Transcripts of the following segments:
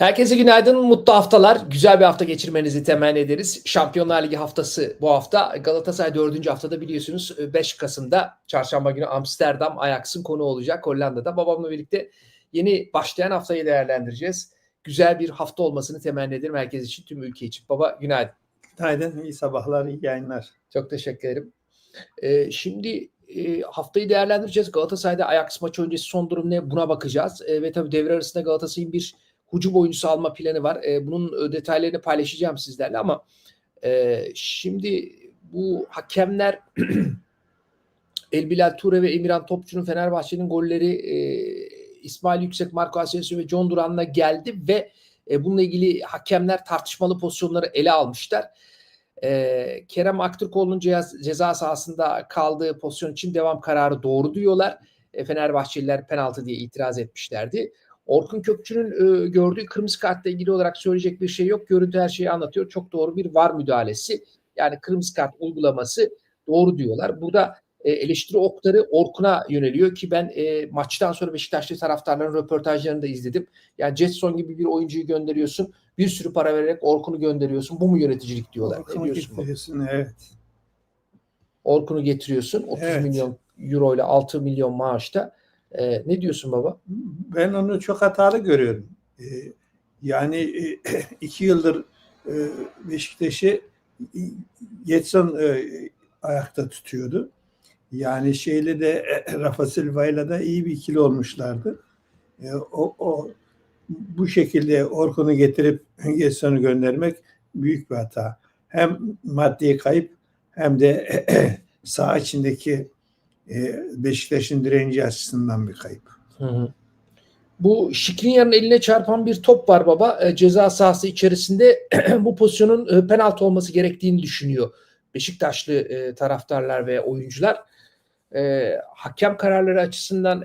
Herkese günaydın, mutlu haftalar. Güzel bir hafta geçirmenizi temenni ederiz. Şampiyonlar Ligi haftası bu hafta. Galatasaray 4. haftada biliyorsunuz 5 Kasım'da çarşamba günü Amsterdam Ajax'ın konu olacak Hollanda'da. Babamla birlikte yeni başlayan haftayı değerlendireceğiz. Güzel bir hafta olmasını temenni ederim herkes için, tüm ülke için. Baba günaydın. Günaydın, iyi sabahlar, iyi yayınlar. Çok teşekkür ederim. Ee, şimdi e, haftayı değerlendireceğiz. Galatasaray'da Ajax maçı öncesi son durum ne buna bakacağız. E, ve tabii devre arasında Galatasaray'ın bir hücum oyuncusu alma planı var. E, bunun detaylarını paylaşacağım sizlerle ama e, şimdi bu hakemler Elbilal Ture ve Emirhan Topçu'nun Fenerbahçe'nin golleri e, İsmail Yüksek, Marco Asensio ve John Duran'la geldi ve e, bununla ilgili hakemler tartışmalı pozisyonları ele almışlar. E, Kerem Aktürkoğlu'nun ceza, ceza sahasında kaldığı pozisyon için devam kararı doğru diyorlar. E, Fenerbahçeliler penaltı diye itiraz etmişlerdi. Orkun Kökçü'nün e, gördüğü kırmızı kartla ilgili olarak söyleyecek bir şey yok. Görüntü her şeyi anlatıyor. Çok doğru bir var müdahalesi. Yani kırmızı kart uygulaması doğru diyorlar. Burada e, eleştiri okları Orkun'a yöneliyor ki ben e, maçtan sonra Beşiktaşlı taraftarların röportajlarını da izledim. Yani Jetson gibi bir oyuncuyu gönderiyorsun. Bir sürü para vererek Orkun'u gönderiyorsun. Bu mu yöneticilik diyorlar. Orkun'u getiriyorsun, evet. Orkun'u getiriyorsun. 30 Evet. milyon euro ile 6 milyon maaşta. E, ne diyorsun baba? Ben onu çok hatalı görüyorum. Ee, yani e, iki yıldır e, Beşiktaş'ı Getson e, ayakta tutuyordu. Yani şeyle de e, Rafa Silva'yla da iyi bir ikili olmuşlardı. E, o, o bu şekilde Orkun'u getirip Getson'u göndermek büyük bir hata. Hem maddi kayıp hem de saha içindeki e, Beşiktaş'ın direnci açısından bir kayıp. Hı hı. Bu Şikrinyar'ın eline çarpan bir top var baba. E, ceza sahası içerisinde bu pozisyonun e, penaltı olması gerektiğini düşünüyor. Beşiktaşlı taraftarlar ve oyuncular. Hakem kararları açısından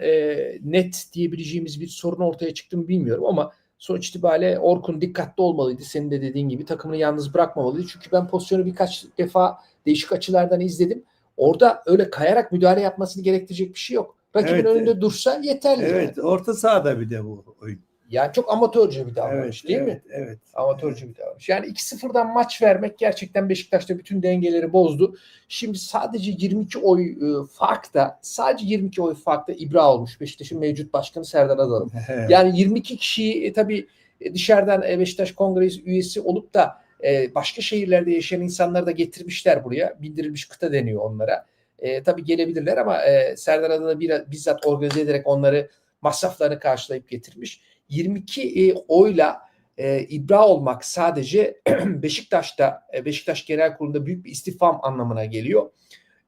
net diyebileceğimiz bir sorun ortaya çıktı mı bilmiyorum ama sonuç itibariyle Orkun dikkatli olmalıydı. Senin de dediğin gibi takımını yalnız bırakmamalıydı. Çünkü ben pozisyonu birkaç defa değişik açılardan izledim. Orada öyle kayarak müdahale yapmasını gerektirecek bir şey yok. Rakibin Evet, önünde evet. dursa yeterli. Evet, Yani. orta sahada bir de bu oyun. yani çok amatörce bir davranış Evet, değil evet, mi? Evet. Amatörce bir davranış. Yani 2-0'dan maç vermek gerçekten Beşiktaş'ta bütün dengeleri bozdu. Şimdi sadece 22 oy e, farkta, sadece 22 oy farkta ibra olmuş Beşiktaş'ın mevcut başkanı Serdar Adalı. Evet. Yani 22 kişiyi e, tabii e, dışarıdan e, Beşiktaş Kongresi üyesi olup da e, başka şehirlerde yaşayan insanları da getirmişler buraya. Bildirilmiş kıta deniyor onlara. E, tabii gelebilirler ama e, Serdar Adalı bir, bizzat organize ederek onları masraflarını karşılayıp getirmiş. 22 e, oyla e, ibra olmak sadece Beşiktaş'ta e, Beşiktaş Genel Kurulu'nda büyük bir istifam anlamına geliyor.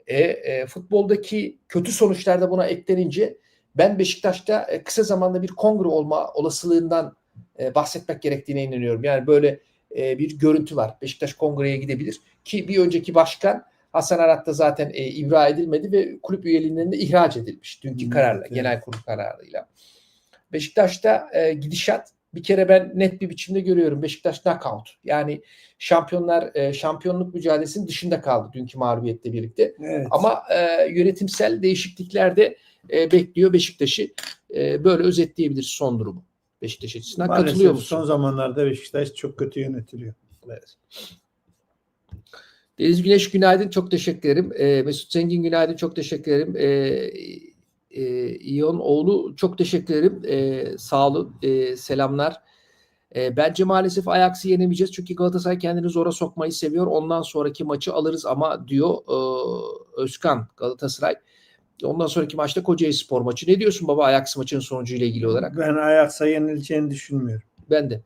E, e, futboldaki kötü sonuçlar da buna eklenince ben Beşiktaş'ta e, kısa zamanda bir kongre olma olasılığından e, bahsetmek gerektiğine inanıyorum. Yani böyle e, bir görüntü var. Beşiktaş kongreye gidebilir ki bir önceki başkan Hasan Arat da zaten e, ibra edilmedi ve kulüp üyeliğinden de ihraç edilmiş dünkü Evet, kararla, evet. genel kurul kararıyla. Beşiktaş'ta e, gidişat bir kere ben net bir biçimde görüyorum. Beşiktaş knockout. Yani şampiyonlar e, şampiyonluk mücadelesinin dışında kaldı dünkü mağlubiyetle birlikte. evet. Ama e, yönetimsel değişiklikler de e, bekliyor Beşiktaş'ı. E, böyle özetleyebiliriz son durumu. Beşiktaş açısından Maalesef katılıyor musun? Son zamanlarda Beşiktaş çok kötü yönetiliyor. Evet. Deniz Güneş günaydın çok teşekkür ederim. E, Mesut Zengin günaydın çok teşekkür ederim. E, e, İyon oğlu çok teşekkür ederim. E, sağ olun. E, selamlar. E, bence maalesef Ajax'ı yenemeyeceğiz. Çünkü Galatasaray kendini zora sokmayı seviyor. Ondan sonraki maçı alırız ama diyor e, Özkan Galatasaray. Ondan sonraki maçta Kocaeli Spor maçı. Ne diyorsun baba Ajax maçının sonucuyla ilgili olarak? Ben Ajax'a yenileceğini düşünmüyorum. Ben de.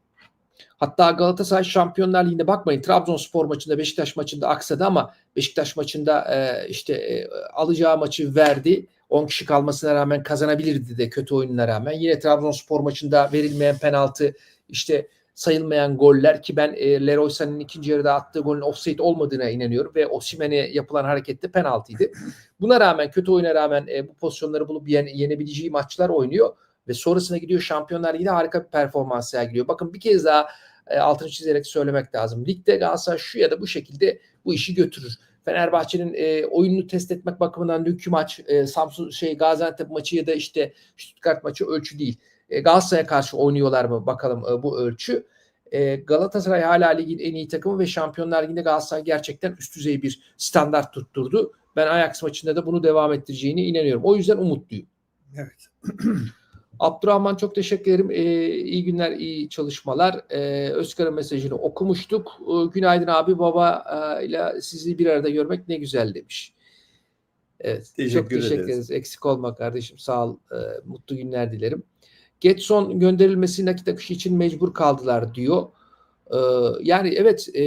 Hatta Galatasaray Şampiyonlar Ligi'nde bakmayın Trabzonspor maçında Beşiktaş maçında aksadı ama Beşiktaş maçında e, işte e, alacağı maçı verdi. 10 kişi kalmasına rağmen kazanabilirdi de kötü oyununa rağmen. Yine Trabzonspor maçında verilmeyen penaltı işte sayılmayan goller ki ben e, Leroy Sané'nin ikinci yarıda attığı golün offside olmadığına inanıyorum ve Osimhen'e yapılan hareket de penaltıydı. Buna rağmen kötü oyuna rağmen e, bu pozisyonları bulup yen, yenebileceği maçlar oynuyor ve sonrasına gidiyor Şampiyonlar Ligi'de harika bir performans sergiliyor. Bakın bir kez daha e, altını çizerek söylemek lazım. Ligde Galatasaray şu ya da bu şekilde bu işi götürür. Fenerbahçe'nin e, oyununu test etmek bakımından dünkü maç e, Samsun şey Gaziantep maçı ya da işte Stuttgart maçı ölçü değil. E, Galatasaray'a karşı oynuyorlar mı bakalım e, bu ölçü. E, Galatasaray hala ligin en iyi takımı ve Şampiyonlar Ligi'nde Galatasaray gerçekten üst düzey bir standart tutturdu. Ben Ajax maçında da bunu devam ettireceğine inanıyorum. O yüzden umutluyum. Evet. Abdurrahman çok teşekkür ederim. Ee, iyi günler, iyi çalışmalar. Ee, Özkar'ın mesajını okumuştuk. Ee, günaydın abi baba e, ile sizi bir arada görmek ne güzel demiş. Evet, çok Teşekkür teşekkür ederiz. ederiz. Eksik olma kardeşim. Sağ ol. Ee, mutlu günler dilerim. Getson gönderilmesi nakit akışı için mecbur kaldılar diyor. Ee, yani evet e,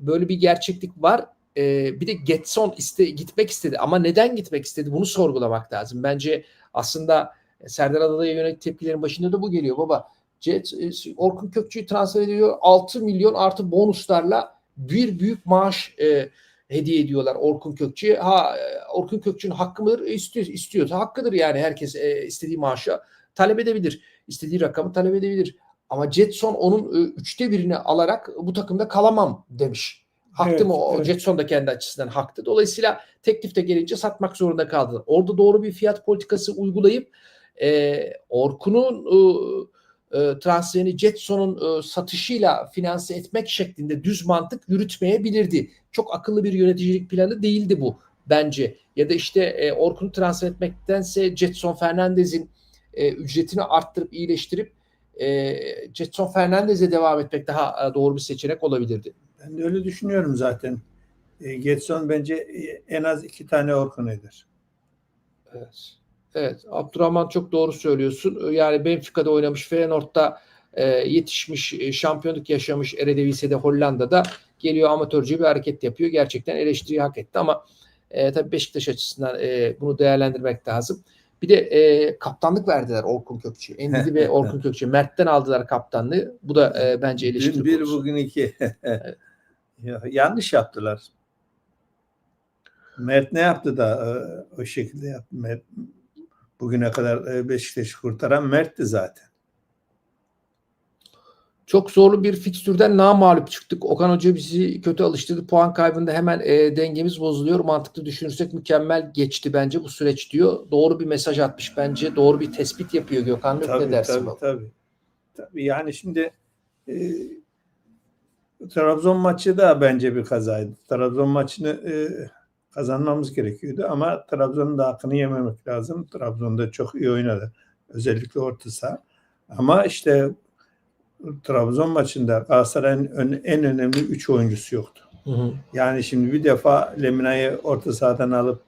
böyle bir gerçeklik var. Ee, bir de Getson iste, gitmek istedi ama neden gitmek istedi bunu sorgulamak lazım. Bence aslında Serdar Adalı'ya yönelik tepkilerin başında da bu geliyor baba. Jet, e, Orkun Kökçü'yü transfer ediyor. 6 milyon artı bonuslarla bir büyük maaş e, hediye ediyorlar Orkun Kökçü'ye. Ha e, Orkun Kökçü'nün hakkı mıdır? E, istiyor, istiyorsa hakkıdır yani herkes e, istediği maaşı talep edebilir. İstediği rakamı talep edebilir. Ama Jetson onun e, üçte birini alarak bu takımda kalamam demiş. Haktı Evet, mı? O evet. Jetson da kendi açısından haktı. Dolayısıyla teklifte gelince satmak zorunda kaldılar. Orada doğru bir fiyat politikası uygulayıp e, Orkun'un e, e, transferini Jetson'un e, satışıyla finanse etmek şeklinde düz mantık yürütmeyebilirdi. Çok akıllı bir yöneticilik planı değildi bu bence. Ya da işte e, Orkun'u transfer etmektense Jetson Fernandez'in e, ücretini arttırıp iyileştirip e, Jetson Fernandez'e devam etmek daha e, doğru bir seçenek olabilirdi. Ben de öyle düşünüyorum zaten. E, Getson bence e, en az iki tane Orkun eder. Evet. Evet. Abdurrahman çok doğru söylüyorsun. Yani Benfica'da oynamış, Feyenoord'da e, yetişmiş, e, şampiyonluk yaşamış Eredivisie'de Hollanda'da geliyor amatörce bir hareket yapıyor. Gerçekten eleştiriyi hak etti ama e, tabii Beşiktaş açısından e, bunu değerlendirmek lazım. Bir de e, kaptanlık verdiler Orkun Kökçü'ye. Endidi ve Orkun Kökçü. Mert'ten aldılar kaptanlığı. Bu da e, bence eleştiri Dün bir konusu. bugün iki. Ya, yanlış yaptılar. Mert ne yaptı da e, o şekilde yaptı? Mert, bugüne kadar e, Beşiktaş'ı kurtaran Mert'ti zaten. Çok zorlu bir fikstürden mağlup çıktık. Okan Hoca bizi kötü alıştırdı. Puan kaybında hemen e, dengemiz bozuluyor. Mantıklı düşünürsek mükemmel geçti bence bu süreç diyor. Doğru bir mesaj atmış bence. Doğru bir tespit yapıyor Gökhan. Tabii, ne dersin? tabii, baba? tabii. Tabii yani şimdi e, Trabzon maçı da bence bir kazaydı. Trabzon maçını e, kazanmamız gerekiyordu ama Trabzon'un da hakkını yememek lazım. Trabzon'da çok iyi oynadı. Özellikle orta saha. Ama işte Trabzon maçında Galatasaray'ın ön- en önemli üç oyuncusu yoktu. Hı hı. Yani şimdi bir defa Lemina'yı orta sahadan alıp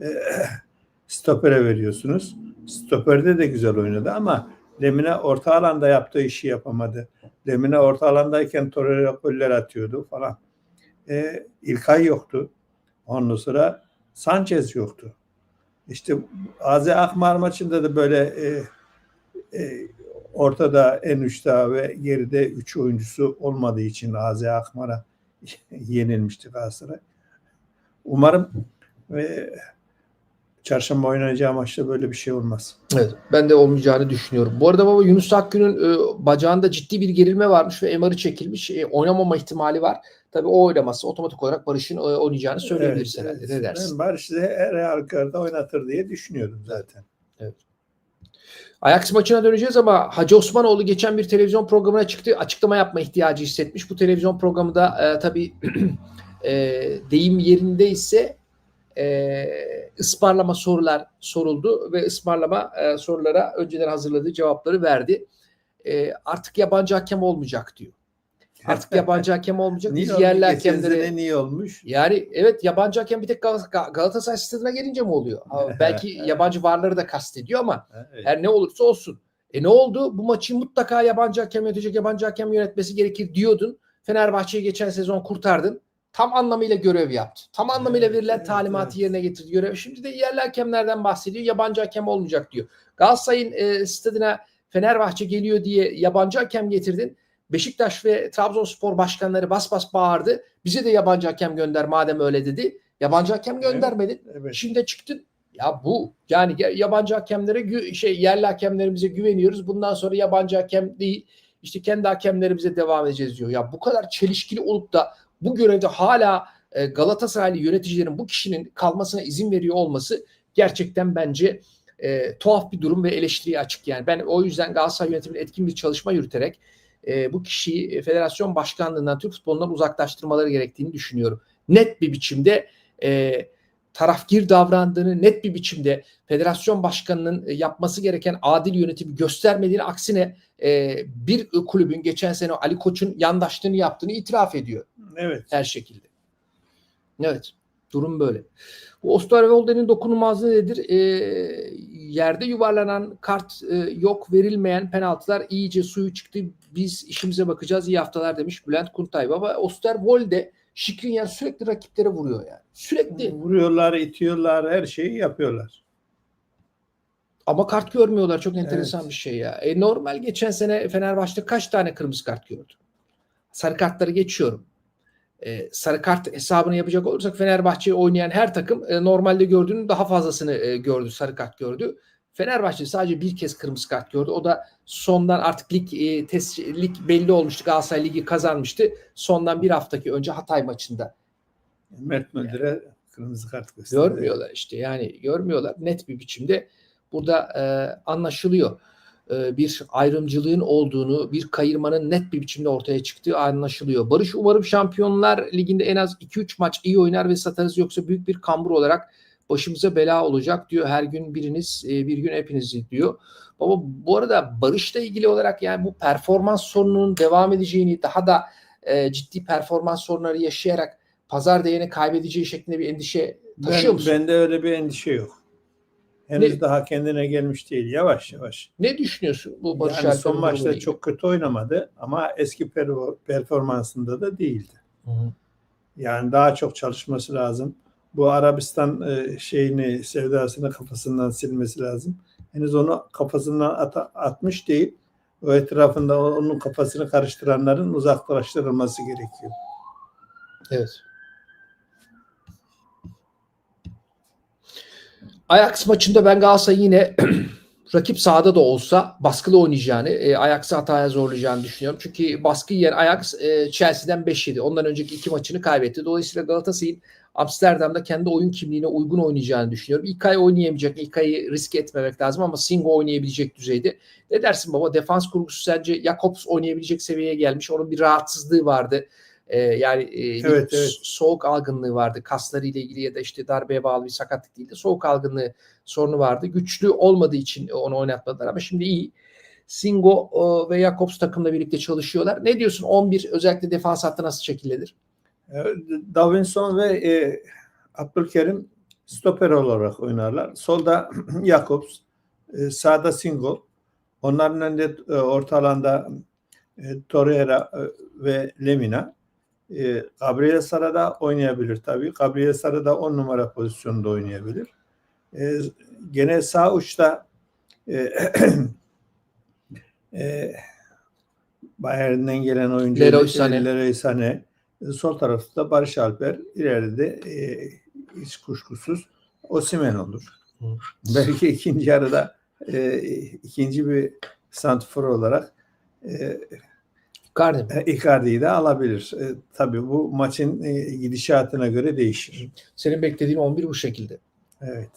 e, stopere veriyorsunuz. Stoperde de güzel oynadı ama Lemina orta alanda yaptığı işi yapamadı. Lemina orta alandayken Torreira goller atıyordu falan. E, İlkay yoktu. Ondan sonra Sanchez yoktu. İşte AZ Akmar maçında da böyle e, e, ortada en uçta ve geride üç oyuncusu olmadığı için AZ Akmar'a yenilmişti Galatasaray. Umarım ve çarşamba oynayacağı maçta böyle bir şey olmaz. Evet, ben de olmayacağını düşünüyorum. Bu arada baba Yunus Akgün'ün e, bacağında ciddi bir gerilme varmış ve MR'ı çekilmiş. E, oynamama ihtimali var. Tabii o oynaması otomatik olarak Barış'ın e, oynayacağını söyleyebiliriz Evet, herhalde. evet. Ne dersin? Ben Barış'ı her halükarda oynatır diye düşünüyordum zaten. Ajax maçına döneceğiz ama Hacı Osmanoğlu geçen bir televizyon programına çıktı. Açıklama yapma ihtiyacı hissetmiş. Bu televizyon programında e, tabii e, deyim yerindeyse e, ısmarlama sorular soruldu ve ısmarlama e, sorulara önceden hazırladığı cevapları verdi. E, artık yabancı hakem olmayacak diyor. Artık yabancı hakem olmayacak. Biz Niye yerli olmuş? Geçen hakemlere niye olmuş? yani evet yabancı hakem bir tek Gal- Galatasaray stadına gelince mi oluyor? Belki yabancı varları da kastediyor ama Evet. her ne olursa olsun. E ne oldu? Bu maçı mutlaka yabancı hakem yönetecek, yabancı hakem yönetmesi gerekir diyordun. Fenerbahçe'yi geçen sezon kurtardın. Tam anlamıyla görev yaptı. Tam anlamıyla verilen evet, talimatı evet. yerine getirdi görev. Şimdi de yerli hakemlerden bahsediyor. Yabancı hakem olmayacak diyor. Galatasaray'ın e, stadına Fenerbahçe geliyor diye yabancı hakem getirdin. Beşiktaş ve Trabzonspor başkanları bas bas bağırdı. Bize de yabancı hakem gönder madem öyle dedi. Yabancı hakem göndermedin. Evet. Şimdi çıktın. Ya bu yani ya- yabancı hakemlere şey yerli hakemlerimize güveniyoruz. Bundan sonra yabancı hakem değil. işte kendi hakemlerimize devam edeceğiz diyor. Ya bu kadar çelişkili olup da bu görevde hala e, Galatasaraylı yöneticilerin bu kişinin kalmasına izin veriyor olması gerçekten bence e, tuhaf bir durum ve eleştiriye açık yani. Ben o yüzden Galatasaray yönetiminin etkin bir çalışma yürüterek e, bu kişiyi e, federasyon başkanlığından Türk futbolundan uzaklaştırmaları gerektiğini düşünüyorum. Net bir biçimde e, tarafgir davrandığını, net bir biçimde federasyon başkanının e, yapması gereken adil yönetimi göstermediğini aksine e, bir kulübün geçen sene Ali Koç'un yandaşlığını yaptığını itiraf ediyor Evet. her şekilde. Evet. Durum böyle. Bu Osterwolde'nin dokunulmazlığı nedir? E, yerde yuvarlanan kart e, yok, verilmeyen penaltılar iyice suyu çıktı. Biz işimize bakacağız. İyi haftalar demiş Bülent Kuntay. Ama Osterwolde Şikrinyer sürekli rakiplere vuruyor yani. Sürekli. Vuruyorlar, itiyorlar, her şeyi yapıyorlar. Ama kart görmüyorlar. Çok enteresan Evet. bir şey ya. E, normal geçen sene Fenerbahçe kaç tane kırmızı kart gördü? Sarı kartları geçiyorum. E, sarı kart hesabını yapacak olursak Fenerbahçe'yi oynayan her takım e, normalde gördüğünün daha fazlasını e, gördü. Sarı kart gördü. Fenerbahçe sadece bir kez kırmızı kart gördü. O da sondan artık lig e, test, lig belli olmuştu. Galatasaray ligi kazanmıştı. Sondan bir haftaki önce Hatay maçında. Mert Müldür'e kırmızı kart gösterdi. Görmüyorlar işte yani görmüyorlar net bir biçimde burada e, anlaşılıyor. E, bir ayrımcılığın olduğunu, bir kayırmanın net bir biçimde ortaya çıktığı anlaşılıyor. Barış umarım Şampiyonlar Ligi'nde en az 2-3 maç iyi oynar ve satarız yoksa büyük bir kambur olarak başımıza bela olacak diyor. Her gün biriniz, e, bir gün hepiniz diyor. Baba bu arada Barış'la ilgili olarak yani bu performans sorununun devam edeceğini, daha da e, ciddi performans sorunları yaşayarak pazar değerini kaybedeceği şeklinde bir endişe taşıyor Ben, musun? bende öyle bir endişe yok. Henüz Ne- daha kendine gelmiş değil. Yavaş yavaş. Ne düşünüyorsun bu Barış yani son maçta ilgili? çok kötü oynamadı ama eski per- performansında da değildi. Hı hı. Yani daha çok çalışması lazım. Bu Arabistan e, şeyini, sevdasını kafasından silmesi lazım. Henüz onu kafasından ata- atmış değil. O etrafında onun kafasını karıştıranların uzaklaştırılması gerekiyor. Evet. Ajax maçında ben Galatasaray yine rakip sahada da olsa baskılı oynayacağını, e, Ajax'ı hataya zorlayacağını düşünüyorum. Çünkü baskı yiyen Ajax e, Chelsea'den 5 yedi. Ondan önceki iki maçını kaybetti. Dolayısıyla Galatasaray'ın Amsterdam'da kendi oyun kimliğine uygun oynayacağını düşünüyorum. İlkay oynayamayacak. İlkay'ı riske etmemek lazım ama Singo oynayabilecek düzeyde. Ne dersin baba? Defans kurgusu sence Jakobs oynayabilecek seviyeye gelmiş. Onun bir rahatsızlığı vardı. Ee, yani e, Evet, evet. so- soğuk algınlığı vardı. Kasları ile ilgili ya da işte darbeye bağlı bir sakatlık değil de soğuk algınlığı sorunu vardı. Güçlü olmadığı için onu oynatmadılar ama şimdi iyi. Singo e, ve Jakobs takımla birlikte çalışıyorlar. Ne diyorsun 11 özellikle defans hattı nasıl şekildedir? E, Davinson ve e, Abdülkerim stoper olarak oynarlar. Solda Jakobs, e, sağda Singo. Onların önünde e, orta alanda e, Torreira e, ve Lemina. E, Gabriel Sara da oynayabilir tabii. Gabriel Sara da 10 numara pozisyonda oynayabilir. E, gene sağ uçta e, e, Bayern'den gelen oyuncu Leroy Sané. Leroy Sané. Sol tarafta da Barış Alper. İleride e, hiç kuşkusuz Osimhen olur. Hı. Belki ikinci yarıda e, ikinci bir santrfor olarak e, Garden. Icardi'yi de alabilir. E, tabii bu maçın e, gidişatına göre değişir. Senin beklediğin 11 bu şekilde. Evet.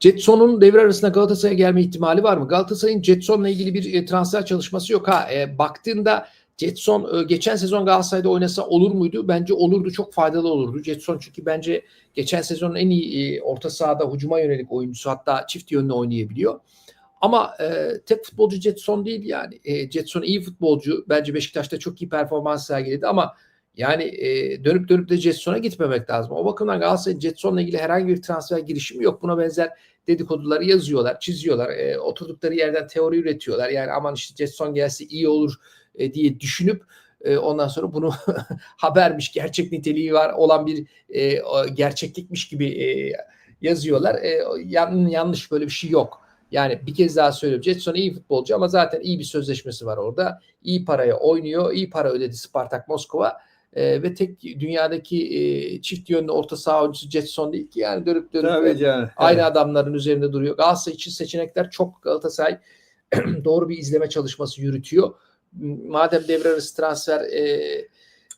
Jetson'un devre arasında Galatasaray'a gelme ihtimali var mı? Galatasaray'ın Jetson'la ilgili bir e, transfer çalışması yok. Ha e, baktığında Jetson e, geçen sezon Galatasaray'da oynasa olur muydu? Bence olurdu. Çok faydalı olurdu. Jetson çünkü bence geçen sezonun en iyi e, orta sahada hücuma yönelik oyuncusu. Hatta çift yönlü oynayabiliyor. Ama e, tek futbolcu Jetson değil yani. E, Jetson iyi futbolcu. Bence Beşiktaş'ta çok iyi performans sergiledi ama yani e, dönüp dönüp de Jetson'a gitmemek lazım. O bakımdan Galatasaray'ın Jetson'la ilgili herhangi bir transfer girişimi yok. Buna benzer dedikoduları yazıyorlar, çiziyorlar. E, oturdukları yerden teori üretiyorlar. Yani aman işte Jetson gelse iyi olur e, diye düşünüp e, ondan sonra bunu habermiş, gerçek niteliği var olan bir e, gerçeklikmiş gibi e, yazıyorlar. E, yan, yanlış böyle bir şey yok. Yani bir kez daha söylüyorum. Jetson iyi futbolcu ama zaten iyi bir sözleşmesi var orada. İyi paraya oynuyor. iyi para ödedi Spartak Moskova. E, ve tek dünyadaki e, çift yönlü orta saha oyuncusu Jetson değil ki yani dönüp dönüp Tabii canım. aynı Evet. adamların üzerinde duruyor. Galatasaray için seçenekler çok Galatasaray doğru bir izleme çalışması yürütüyor. Madem devre arası transfer e,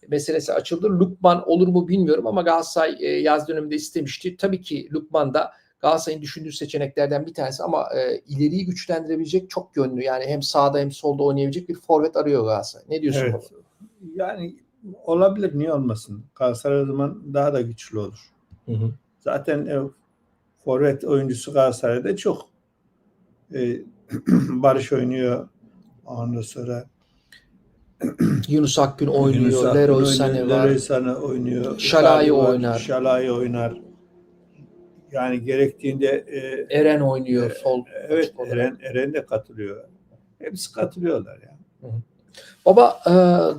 meselesi açıldı. Lukman olur mu bilmiyorum ama Galatasaray e, yaz döneminde istemişti. Tabii ki Lukman da Galatasaray'ın düşündüğü seçeneklerden bir tanesi ama e, ileriyi güçlendirebilecek çok yönlü yani hem sağda hem solda oynayabilecek bir forvet arıyor Galatasaray. Ne diyorsun? Evet. Yani olabilir niye olmasın? Galatasaray o zaman daha da güçlü olur. Hı hı. Zaten e, forvet oyuncusu Galatasaray'da çok. E, Barış oynuyor. Ondan sonra Yunus Akgün oynuyor, Yunus Akgün Leroy Sané var. Leroy Sané oynuyor. Şalay oynar. Şalay oynar. Yani gerektiğinde e, Eren oynuyor sol. evet açık olarak. Eren, Eren de katılıyor. Hepsi katılıyorlar yani. Baba e,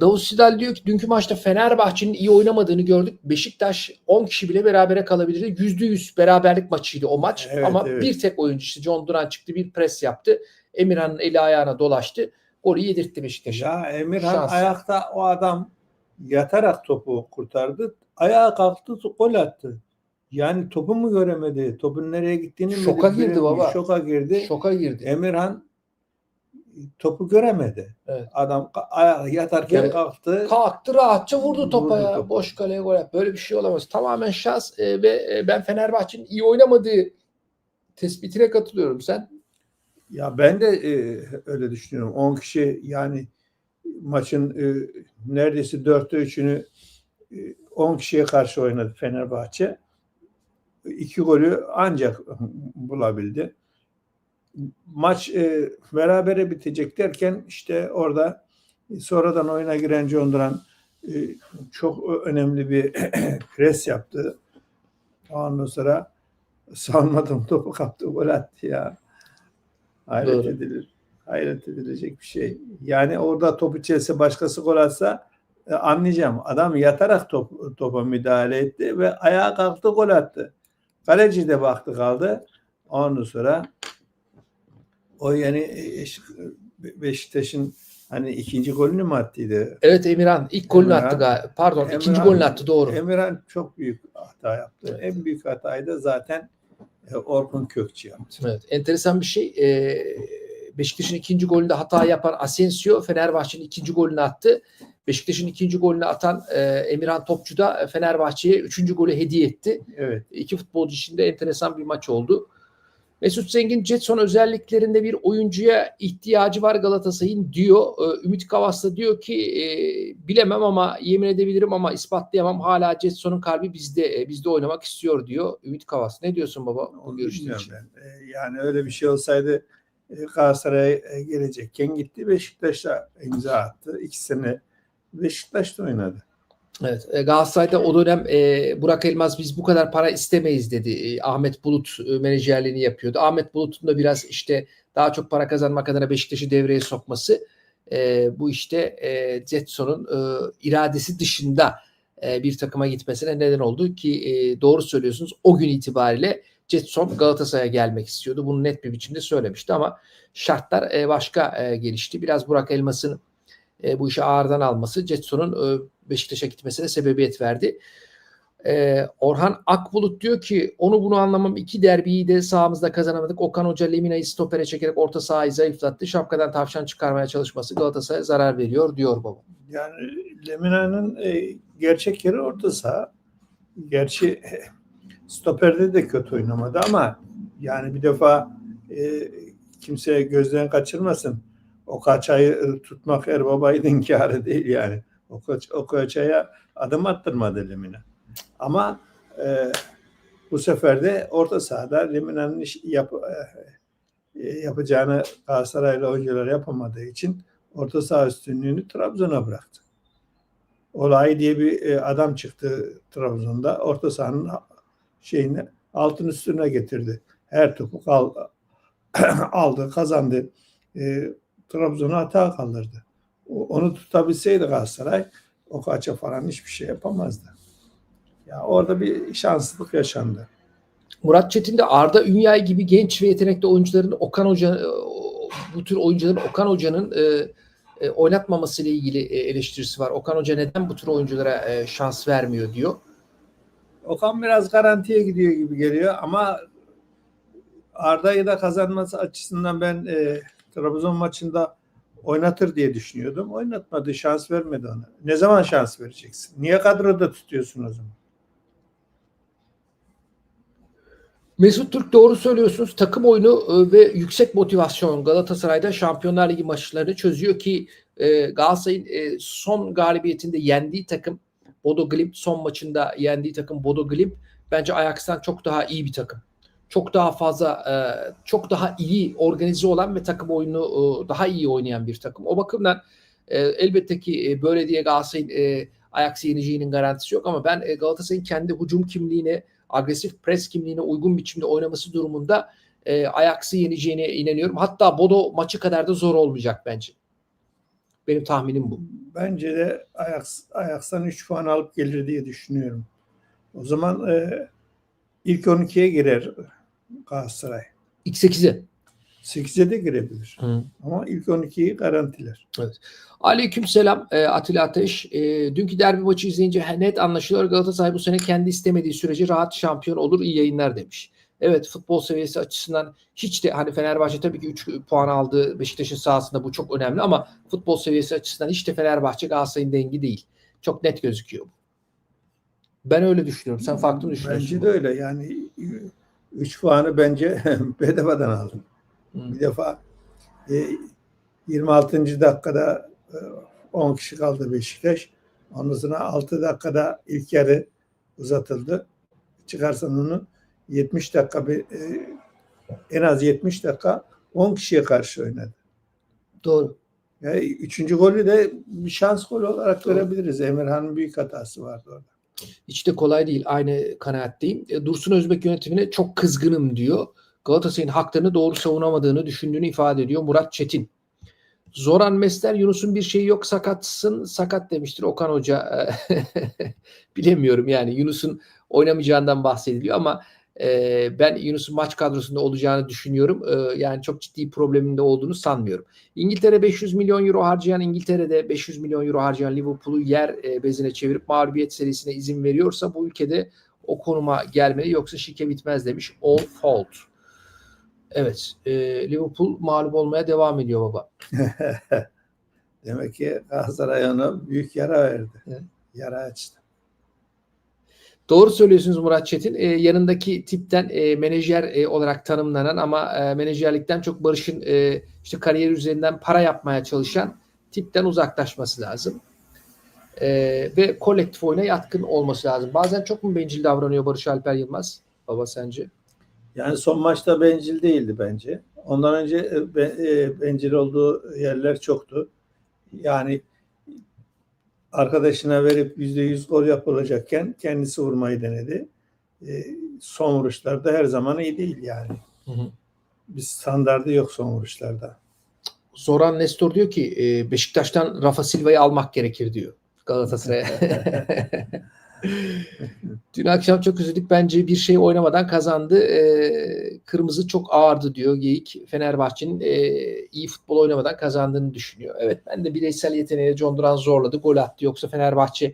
Davut Sidal diyor ki dünkü maçta Fenerbahçe'nin iyi oynamadığını gördük. Beşiktaş 10 kişi bile berabere kalabilirdi. %100 beraberlik maçıydı o maç. Evet, Ama evet. bir tek oyuncu işte John Duran çıktı bir pres yaptı. Emirhan'ın eli ayağına dolaştı. Golü yedirtti Beşiktaş'a. Ya Emirhan Şans. ayakta o adam yatarak topu kurtardı. Ayağa kalktı gol attı. Yani topu mu göremedi? Topun nereye gittiğini mi Şoka girdi bilmiyor. baba. Şoka girdi. Şoka girdi. Emirhan topu göremedi. Evet. Adam yatarken Ve kalktı. Kalktı rahatça vurdu topa Vurdu ya. topu. Boş kaleye gol. Böyle bir şey olamaz. Tamamen şans e, ve e, ben Fenerbahçe'nin iyi oynamadığı tespitine katılıyorum. Sen Ya ben de e, öyle düşünüyorum. 10 kişi yani maçın e, neredeyse dörtte üçünü e, 10 kişiye karşı oynadı Fenerbahçe. İki golü ancak bulabildi. Maç e, berabere bitecek derken işte orada sonradan oyuna giren John Duran e, çok önemli bir pres yaptı. Ondan sonra salmadım topu kaptı gol attı ya. Hayret Doğru. edilir. Hayret edilecek bir şey. Yani orada topu çelse başkası gol atsa e, anlayacağım. Adam yatarak top, topa müdahale etti ve ayağa kalktı gol attı. Kaleci de baktı kaldı. Ondan sonra o yani e, eş- Beşiktaş'ın hani ikinci golünü mü attıydı? evet Emirhan ilk golünü Emirhan- attı galiba. Pardon ikinci Emirhan- golünü attı doğru. Emirhan çok büyük hata yaptı. Evet. En büyük hatayı da zaten e, Orkun Kökçü yaptı. Evet, enteresan bir şey. Ee, Beşiktaş'ın ikinci golünde hata yapan Asensio Fenerbahçe'nin ikinci golünü attı. Beşiktaş'ın ikinci golünü atan e, Emirhan Topçu da Fenerbahçe'ye üçüncü golü hediye etti. Evet. İki futbolcu için de enteresan bir maç oldu. Mesut Zengin Jetson özelliklerinde bir oyuncuya ihtiyacı var Galatasaray'ın diyor. Ee, Ümit Kavas da diyor ki e, bilemem ama yemin edebilirim ama ispatlayamam. Hala Jetson'un kalbi bizde e, bizde oynamak istiyor diyor Ümit Kavas. Ne diyorsun baba Onu görüşler için? ben. E, Yani öyle bir şey olsaydı e, Galatasaray'a e, gelecekken gitti Beşiktaş'a imza attı. İki sene Beşiktaş'ta oynadı. Evet, e, Galatasaray'da o dönem e, Burak Elmaz biz bu kadar para istemeyiz dedi. E, Ahmet Bulut e, menajerliğini yapıyordu. Ahmet Bulut'un da biraz işte daha çok para kazanmak adına Beşiktaş'ı devreye sokması e, bu işte e, Jetson'un e, iradesi dışında e, bir takıma gitmesine neden oldu ki e, doğru söylüyorsunuz. O gün itibariyle Jetson Galatasaray'a gelmek istiyordu. Bunu net bir biçimde söylemişti ama şartlar e, başka e, gelişti. Biraz Burak Elmas'ın e, bu işi ağırdan alması Jetson'un e, Beşiktaş'a gitmesine sebebiyet verdi. E, Orhan Akbulut diyor ki onu bunu anlamam iki derbiyi de sahamızda kazanamadık. Okan Hoca Lemina'yı stopere çekerek orta sahayı zayıflattı. Şapkadan tavşan çıkarmaya çalışması Galatasaray'a zarar veriyor diyor baba. Yani Lemina'nın e, gerçek yeri orta saha. Gerçi stoperde de kötü oynamadı ama yani bir defa e, kimse gözden kaçırmasın. O kaçayı e, tutmak Erbaba Aydın kârı değil yani. O, kaç, o kaçaya adım attırmadı Lemina. Ama e, bu sefer de orta sahada Lemina'nın iş yap, e, yapacağını Galatasaraylı oyuncular yapamadığı için orta saha üstünlüğünü Trabzon'a bıraktı. Olay diye bir e, adam çıktı Trabzon'da. Orta sahanın şeyini altın üstüne getirdi. Her topu kal, aldı, kazandı. E, Trabzon'u hata kaldırdı. Onu tutabilseydi Galatasaray o kaça falan hiçbir şey yapamazdı. Ya orada bir şanssızlık yaşandı. Murat Çetin de Arda Ünyay gibi genç ve yetenekli oyuncuların Okan Hoca e, bu tür oyuncuların Okan Hoca'nın e, e, oynatmaması ile ilgili e, eleştirisi var. Okan Hoca neden bu tür oyunculara e, şans vermiyor diyor. Okan biraz garantiye gidiyor gibi geliyor ama Arda'yı da kazanması açısından ben e, Trabzon maçında oynatır diye düşünüyordum. Oynatmadı, şans vermedi ona. Ne zaman şans vereceksin? Niye kadroda tutuyorsun o zaman? Mesut Türk doğru söylüyorsunuz. Takım oyunu e, ve yüksek motivasyon Galatasaray'da Şampiyonlar Ligi maçlarını çözüyor ki e, Galatasaray'ın e, son galibiyetinde yendiği takım Bodo Glimt son maçında yendiği takım Bodo Glimt bence Ajax'tan çok daha iyi bir takım. Çok daha fazla e, çok daha iyi organize olan ve takım oyunu e, daha iyi oynayan bir takım. O bakımdan e, elbette ki böyle diye Galatasaray'ın Ajax'ı yeneceğinin garantisi yok ama ben Galatasaray'ın kendi hücum kimliğine agresif pres kimliğine uygun biçimde oynaması durumunda Ajax'ı yeneceğine inanıyorum. Hatta Bodo maçı kadar da zor olmayacak bence. Benim tahminim bu. Bence de Ajax, Ajax'tan 3 puan alıp gelir diye düşünüyorum. O zaman e, ilk 12'ye girer Galatasaray. X8'e. 8'e de girebilir. Hı. Ama ilk 12'yi garantiler. Aleyküm selam e, Atilla Ateş. E, dünkü derbi maçı izleyince net anlaşılıyor. Galatasaray bu sene kendi istemediği sürece rahat şampiyon olur. İyi yayınlar demiş. Evet futbol seviyesi açısından hiç de hani Fenerbahçe tabii ki 3 puan aldı Beşiktaş'ın sahasında bu çok önemli ama futbol seviyesi açısından hiç de Fenerbahçe Galatasaray'ın dengi değil. Çok net gözüküyor bu. Ben öyle düşünüyorum. Sen farklı mı düşünüyorsun? Bence de öyle. Yani 3 puanı bence bedavadan aldım. Hı. Bir defa e, 26. dakikada e, 10 kişi kaldı Beşiktaş. Ondan sonra 6 dakikada ilk yarı uzatıldı. Çıkarsan onu 70 dakika bir, e, en az 70 dakika 10 kişiye karşı oynadı. Doğru. Yani üçüncü golü de bir şans golü olarak Doğru. görebiliriz. Emirhan'ın büyük hatası vardı orada. Hiç de kolay değil. Aynı kanaatteyim. E, Dursun Özbek yönetimine çok kızgınım diyor. Galatasaray'ın haklarını doğru savunamadığını düşündüğünü ifade ediyor Murat Çetin. Zoran Mesler Yunus'un bir şeyi yok sakatsın sakat demiştir Okan Hoca. Bilemiyorum yani Yunus'un oynamayacağından bahsediliyor ama e, ben Yunus'un maç kadrosunda olacağını düşünüyorum. E, yani çok ciddi probleminde olduğunu sanmıyorum. İngiltere 500 milyon euro harcayan İngiltere'de 500 milyon euro harcayan Liverpool'u yer e, bezine çevirip mağlubiyet serisine izin veriyorsa bu ülkede o konuma gelmeli yoksa şike bitmez demiş. All fault. Evet. e, Liverpool mağlup olmaya devam ediyor baba. Demek ki Galatasaray ona büyük yara verdi. Evet. Yara açtı. Doğru söylüyorsunuz Murat Çetin. E, yanındaki tipten e, menajer e, olarak tanımlanan ama e, menajerlikten çok Barış'ın e, işte kariyer üzerinden para yapmaya çalışan tipten uzaklaşması lazım. E, ve kolektif oyuna yatkın olması lazım. Bazen çok mu bencil davranıyor Barış Alper Yılmaz? Baba sence? Yani son maçta bencil değildi bence. Ondan önce e, e, bencil olduğu yerler çoktu. Yani arkadaşına verip yüzde yüz gol yapılacakken kendisi vurmayı denedi. E, son vuruşlarda her zaman iyi değil yani. Bir standardı yok son vuruşlarda. Zoran Nestor diyor ki e, Beşiktaş'tan Rafa Silva'yı almak gerekir diyor Galatasaray'a. Dün akşam çok üzüldük. Bence bir şey oynamadan kazandı. E, kırmızı çok ağırdı diyor Geyik. Fenerbahçe'nin e, iyi futbol oynamadan kazandığını düşünüyor. Evet ben de bireysel yeteneğiyle John Duran zorladı. Gol attı. Yoksa Fenerbahçe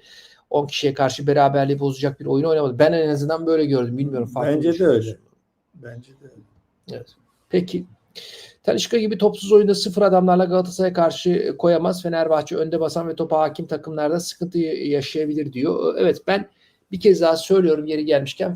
10 kişiye karşı beraberliği bozacak bir oyun oynamadı. Ben en azından böyle gördüm. Bilmiyorum. farklı Bence de düşünüyorsun? öyle. Bence de öyle. Peki. Talişka gibi topsuz oyunda sıfır adamlarla Galatasaray'a karşı koyamaz. Fenerbahçe önde basan ve topa hakim takımlarda sıkıntı yaşayabilir diyor. Evet ben bir kez daha söylüyorum yeri gelmişken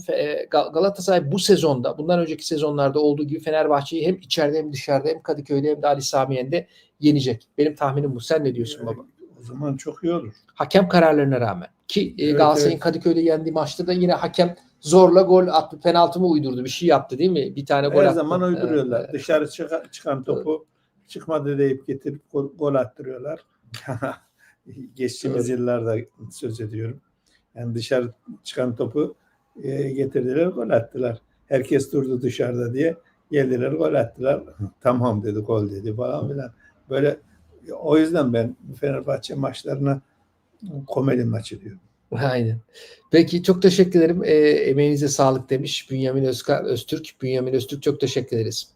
Gal- Galatasaray bu sezonda bundan önceki sezonlarda olduğu gibi Fenerbahçe'yi hem içeride hem dışarıda hem Kadıköy'de hem de Ali Sami Yen'de yenecek. Benim tahminim bu. Sen ne diyorsun baba? O zaman çok iyi olur. Hakem kararlarına rağmen. Ki e, Evet, Galatasaray'ın evet. Kadıköy'de yendiği maçta da yine hakem zorla gol attı. Penaltı mı uydurdu? Bir şey yaptı değil mi? Bir tane gol Her attı. zaman uyduruyorlar. Evet. Dışarı çıka- çıkan topu çıkmadı deyip getirip gol, gol attırıyorlar. Geçtiğimiz Evet. yıllarda söz ediyorum. Yani dışarı çıkan topu e, getirdiler, gol attılar. Herkes durdu dışarıda diye. Geldiler, gol attılar. tamam dedi, gol dedi falan filan. Böyle o yüzden ben Fenerbahçe maçlarına komedi maçı diyorum. Aynen. Peki çok teşekkür ederim. E, emeğinize sağlık demiş Bünyamin Özka, Öztürk. Bünyamin Öztürk çok teşekkür ederiz.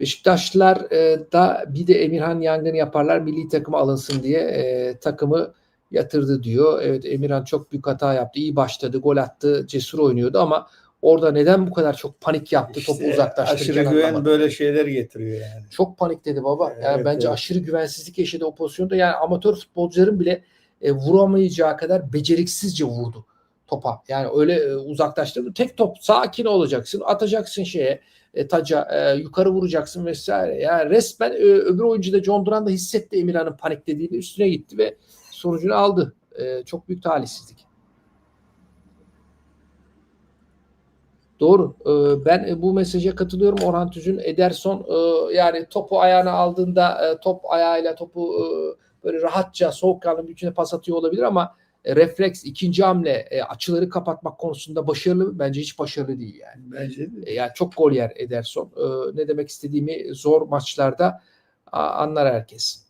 Beşiktaşlılar e, da bir de Emirhan yangını yaparlar milli takıma alınsın diye e, takımı yatırdı diyor. Evet Emirhan çok büyük hata yaptı. İyi başladı, gol attı, cesur oynuyordu ama orada neden bu kadar çok panik yaptı topu İşte uzaklaştırırken aşırı güven anlamadım. böyle şeyler getiriyor yani. Çok panikledi baba. Yani Evet, bence evet. aşırı güvensizlik yaşadı o pozisyonda. Yani amatör futbolcuların bile e, vuramayacağı kadar beceriksizce vurdu. topa. Yani öyle e, uzaklaştırdı. Tek top sakin olacaksın. Atacaksın şeye e, taca e, yukarı vuracaksın vesaire. Yani resmen e, öbür oyuncu da John Duran da hissetti Emirhan'ın paniklediğini üstüne gitti ve sonucunu aldı. E, çok büyük talihsizlik. Doğru. Ee, Ben e, bu mesaja katılıyorum. Orhan Tüzün, Ederson e, yani topu ayağına aldığında e, top ayağıyla topu e, böyle rahatça soğukkanlı bir biçimde pas atıyor olabilir ama e, refleks ikinci hamle e, açıları kapatmak konusunda başarılı? Bence hiç başarılı değil yani. Bence de. E, Yani çok gol yer Ederson. E, Ne demek istediğimi zor maçlarda a- anlar herkes.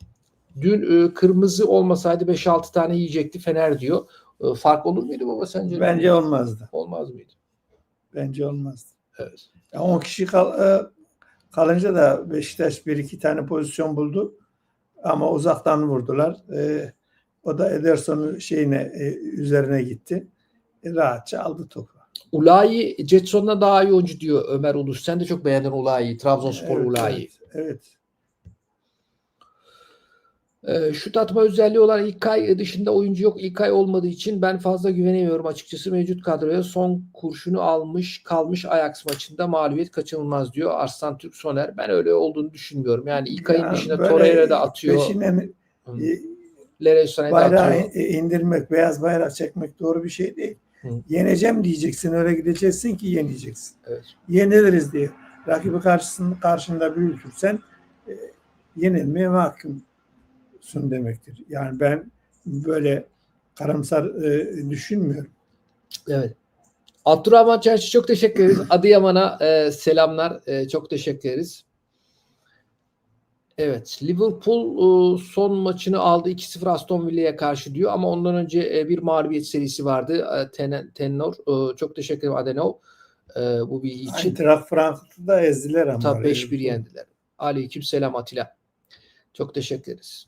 Dün e, kırmızı olmasaydı 5-6 tane yiyecekti Fener diyor. E, Fark olur muydu baba sence? Bence olmazdı. Olmaz mıydı? Bence olmazdı. Evet. Ya 10 kişi kal, e, kalınca da Beşiktaş bir iki tane pozisyon buldu. Ama uzaktan vurdular. E, o da Ederson'un şeyine e, üzerine gitti. E, rahatça aldı topu. Ulayi Jetson'da daha iyi oyuncu diyor Ömer Ulus. Sen de çok beğendin Ulayi'yi. Trabzonspor Evet, Ulayi. Evet, evet. Ee, şut atma özelliği olan İlkay dışında oyuncu yok. İlkay olmadığı için ben fazla güvenemiyorum açıkçası mevcut kadroya. Son kurşunu almış kalmış Ajax maçında mağlubiyet kaçınılmaz diyor Arslan Türk Soner. Ben öyle olduğunu düşünmüyorum. Yani İlkay'ın Ya dışında Torreira da atıyor. E, Leresan'ı da bayrağı atıyor. e, indirmek, beyaz bayrak çekmek doğru bir şey değil. Hı. Yeneceğim diyeceksin, öyle gideceksin ki yeneceksin. Evet. Yeniliriz diye. Rakibi karşısında, karşında büyütürsen e, yenilmeye mahkumsun demektir. Yani ben böyle karamsar e, düşünmüyorum. Evet. Abdurrahman Çarşı çok teşekkür ederiz. Adıyaman'a e, selamlar. E, çok teşekkür ederiz. Evet. Liverpool e, son maçını aldı 2-0 Aston Villa'ya karşı diyor ama ondan önce e, bir mağlubiyet serisi vardı. E, Ten- Tenor. E, çok teşekkür ederim Adenov. E, bu bilgi için. Eintracht Frankfurt'u da ezdiler ama. Tabii 5-1 Liverpool. yendiler. Aleyküm selam Atilla. Çok teşekkür ederiz.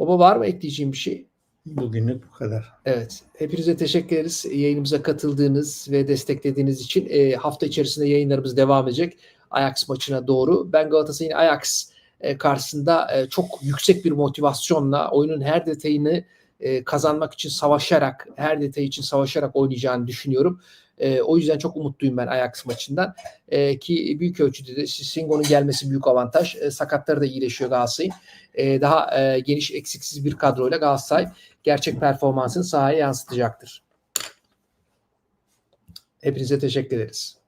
Baba var mı ekleyeceğim bir şey? Bugünlük bu kadar. Evet. Hepinize teşekkür ederiz. Yayınımıza katıldığınız ve desteklediğiniz için e, hafta içerisinde yayınlarımız devam edecek. Ajax maçına doğru. Ben Galatasaray'ın Ajax e, karşısında e, çok yüksek bir motivasyonla oyunun her detayını e, kazanmak için savaşarak, her detay için savaşarak oynayacağını düşünüyorum. E, o yüzden çok umutluyum ben Ajax maçından. E, ki büyük ölçüde de Singo'nun gelmesi büyük avantaj. E, sakatları da iyileşiyor Galatasaray'ın. E, daha e, geniş, eksiksiz bir kadroyla Galatasaray gerçek performansını sahaya yansıtacaktır. Hepinize teşekkür ederiz.